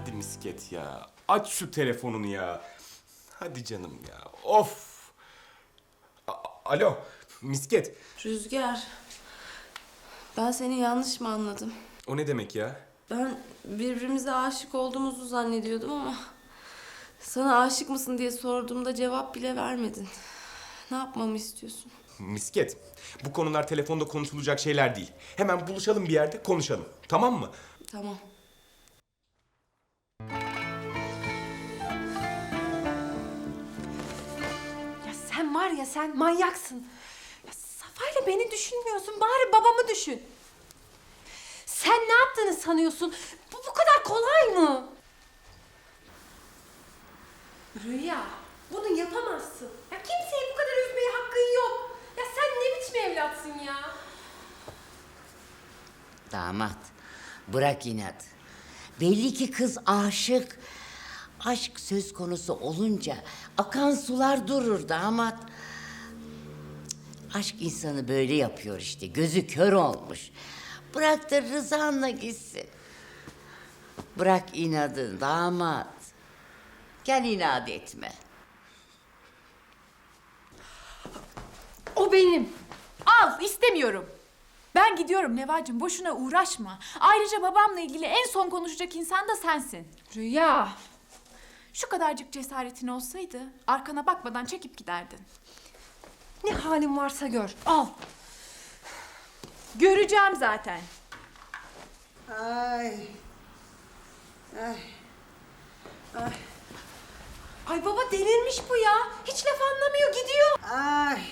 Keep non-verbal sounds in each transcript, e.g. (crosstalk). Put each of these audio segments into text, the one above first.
Hadi misket ya. Aç şu telefonunu ya. Hadi canım ya. Of. A- Alo. Misket. Rüzgar. Ben seni yanlış mı anladım? O ne demek ya? Ben birbirimize aşık olduğumuzu zannediyordum ama... Sana aşık mısın diye sorduğumda cevap bile vermedin. Ne yapmamı istiyorsun? Misket. Bu konular telefonda konuşulacak şeyler değil. Hemen buluşalım bir yerde konuşalım. Tamam mı? Tamam. Var ya sen manyaksın. Ya Safa'yla beni düşünmüyorsun. Bari babamı düşün. Sen ne yaptığını sanıyorsun? Bu bu kadar kolay mı? Rüya, bunu yapamazsın. Ya kimseyi bu kadar üzmeye hakkın yok. Ya sen ne biçim evlatsın ya? Damat, bırak inat. Belli ki kız aşık. Aşk söz konusu olunca akan sular durur damat. Aşk insanı böyle yapıyor işte. Gözü kör olmuş. Bırak da rızanla gitsin. Bırak inadı damat. Gel inat etme. O benim. Al istemiyorum. Ben gidiyorum Nevacığım boşuna uğraşma. Ayrıca babamla ilgili en son konuşacak insan da sensin. Rüya. Şu kadarcık cesaretin olsaydı arkana bakmadan çekip giderdin. Ne halin varsa gör. Al. Göreceğim zaten. Ay. Ay. Ay baba delirmiş bu ya. Hiç laf anlamıyor gidiyor. Ay.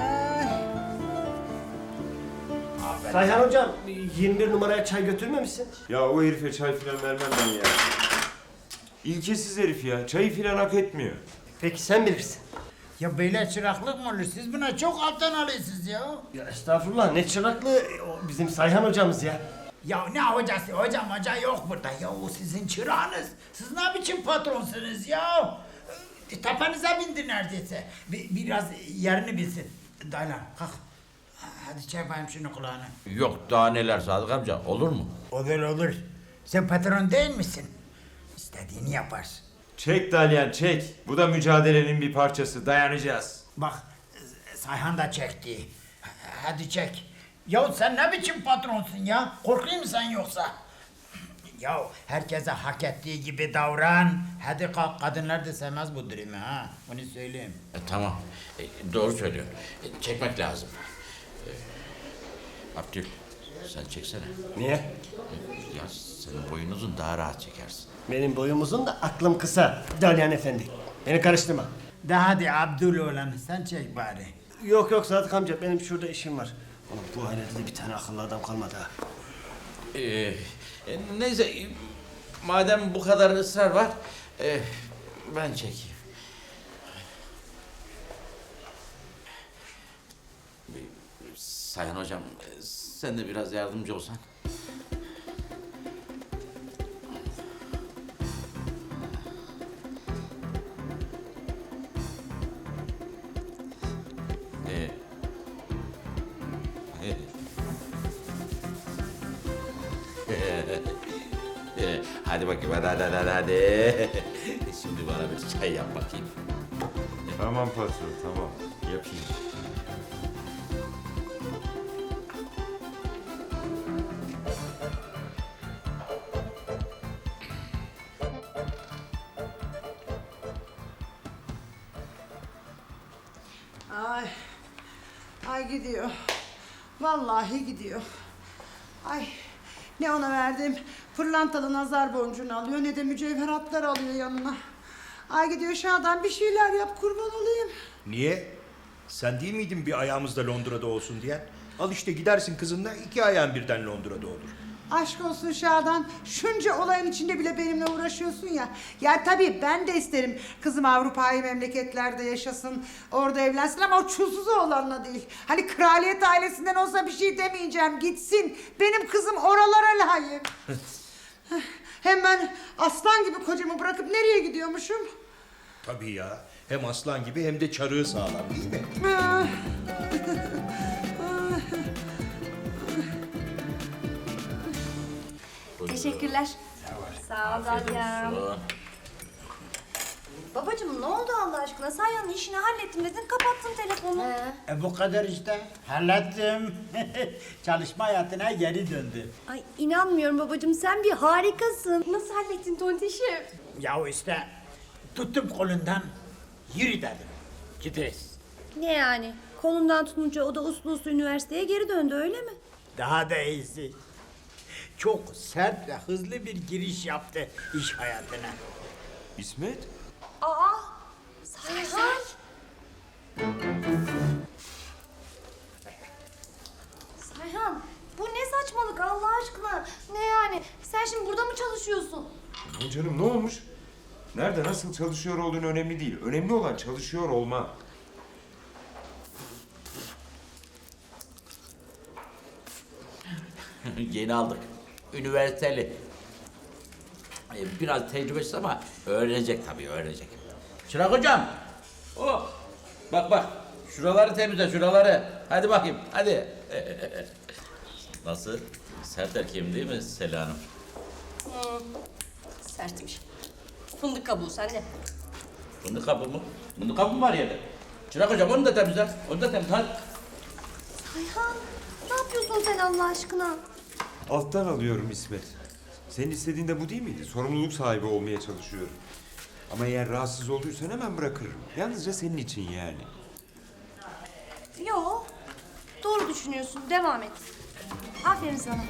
Ay. Sayhan hocam 21 numaraya çay götürmemişsin. Ya o herife çay filan vermem ben ya. İlkesiz herif ya. Çayı filan hak etmiyor. Peki sen bilirsin. Ya böyle çıraklık mı olur? Siz buna çok alttan alıyorsunuz ya. Ya estağfurullah ne çıraklı o bizim Sayhan hocamız ya. Ya ne hocası? Hocam hoca yok burada. Ya o sizin çırağınız. Siz ne biçim patronsunuz ya? E, Tepenize bindi neredeyse. Bir, biraz yerini bilsin. Daylan kalk. Hadi çek bakayım şunu kulağına. Yok daha neler Sadık amca olur mu? Olur olur. Sen patron değil misin? İstediğini yaparsın. Çek Dalyan çek. Bu da mücadelenin bir parçası. Dayanacağız. Bak Sayhan da çekti. Hadi çek. Ya sen ne biçim patronsun ya? Korkuyor musun sen yoksa? Ya herkese hak ettiği gibi davran. Hadi kalk kadınlar da sevmez bu durumu ha. Bunu söyleyeyim. E, tamam E, doğru söylüyor. E, çekmek lazım. E, Abdül sen çeksene. Niye? Ya senin boyun uzun daha rahat çekersin. Benim boyum uzun da aklım kısa. Dalyan efendi. Beni karıştırma. De hadi Abdül oğlan sen çek bari. Yok yok Sadık amca benim şurada işim var. Oğlum bu ailede de bir tane akıllı adam kalmadı ha. E, e, neyse madem bu kadar ısrar var e, ben çekeyim. E, Sayın hocam e, sen de biraz yardımcı olsan. E, e, hadi bakayım hadi hadi hadi hadi. Şimdi bana bir çay yap bakayım. Tamam patron tamam. Yapayım. Ay. Ay gidiyor. Vallahi gidiyor. Ay. Ne ona verdim pırlantalı nazar boncuğunu alıyor ne de mücevheratlar alıyor yanına. Ay gidiyor Şadan bir şeyler yap kurban olayım. Niye? Sen değil miydin bir ayağımız da Londra'da olsun diyen? Al işte gidersin kızınla iki ayağın birden Londra'da olur. Aşk olsun Şadan. Şunca olayın içinde bile benimle uğraşıyorsun ya. Ya tabii ben de isterim kızım Avrupa'yı memleketlerde yaşasın, orada evlensin ama o çulsuz oğlanla değil. Hani kraliyet ailesinden olsa bir şey demeyeceğim, gitsin. Benim kızım oralara layık. Hem ben aslan gibi kocamı bırakıp nereye gidiyormuşum? Tabii ya. Hem aslan gibi hem de çarığı sağlam değil mi? Ah. (laughs) Teşekkürler. Sağ ol Dalyam. Su. Babacığım ne oldu Allah aşkına? Sayhan'ın işini hallettim dedin kapattın telefonu. E bu kadar işte. Hallettim. (laughs) Çalışma hayatına geri döndü. Ay inanmıyorum babacığım sen bir harikasın. Nasıl hallettin tontişim? Ya işte tuttum kolundan yürü dedim. Gideriz. Ne yani? Kolundan tutunca o da uslu uslu üniversiteye geri döndü öyle mi? Daha da iyisi. Çok sert ve hızlı bir giriş yaptı iş hayatına. İsmet? Aa! Sayhan! Sayhan bu ne saçmalık Allah aşkına? Ne yani? Sen şimdi burada mı çalışıyorsun? Aman canım ne olmuş? Nerede nasıl çalışıyor olduğun önemli değil. Önemli olan çalışıyor olma. Yeni aldık. Üniversiteli. Ee, Biraz tecrübesiz ama öğrenecek tabii öğrenecek. Çırak hocam. Oh. Bak bak. Şuraları temizle şuraları. Hadi bakayım hadi. (laughs) Nasıl? Sert erkeğim değil mi Sela Hanım? Sertmiş. Fındık kabuğu sende. Fındık kabı mı? Fındık kabı mı var yerde? Çırak hocam onu da temizle. Onu da temizle. Hadi. Sayhan ne yapıyorsun sen Allah aşkına? Alttan alıyorum İsmet. Senin istediğin de bu değil miydi? Sorumluluk sahibi olmaya çalışıyorum. Ama eğer rahatsız olduysan hemen bırakırım. Yalnızca senin için yani. Yo. Doğru düşünüyorsun. Devam et. Aferin sana.